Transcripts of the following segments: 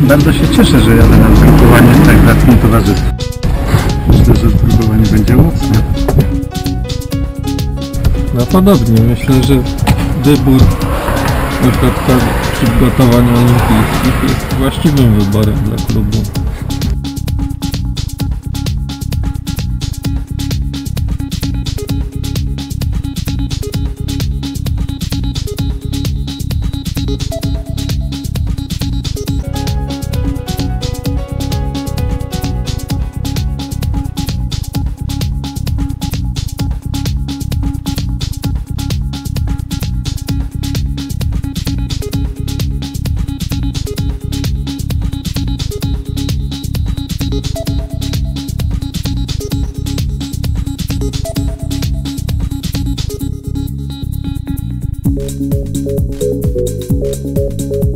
Bardzo się cieszę, że jadę na zgrupowanie w tak zacnym towarzystwie. Myślę, że zgrupowanie będzie mocne. No podobnie, myślę, że wybór na przykład przygotowań olimpijskich jest właściwym wyborem dla klubu. Thank you.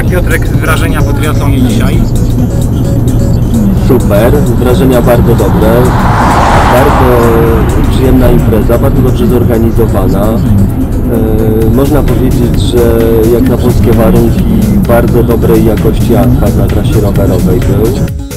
Jak Piotrek wrażenia po triatlonie dzisiaj? Super, wrażenia bardzo dobre, bardzo przyjemna impreza, bardzo dobrze zorganizowana. E, można powiedzieć, że jak na polskie warunki bardzo dobrej jakości asfalt na trasie rowerowej był.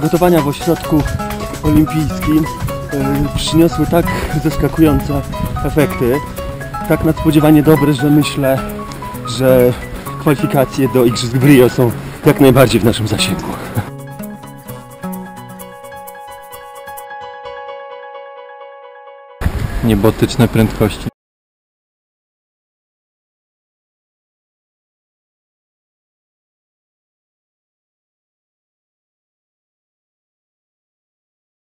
Przygotowania w ośrodku olimpijskim przyniosły tak zaskakujące efekty, tak nadspodziewanie dobre, że myślę, że kwalifikacje do Igrzysk w Rio są jak najbardziej w naszym zasięgu. Niebotyczne prędkości.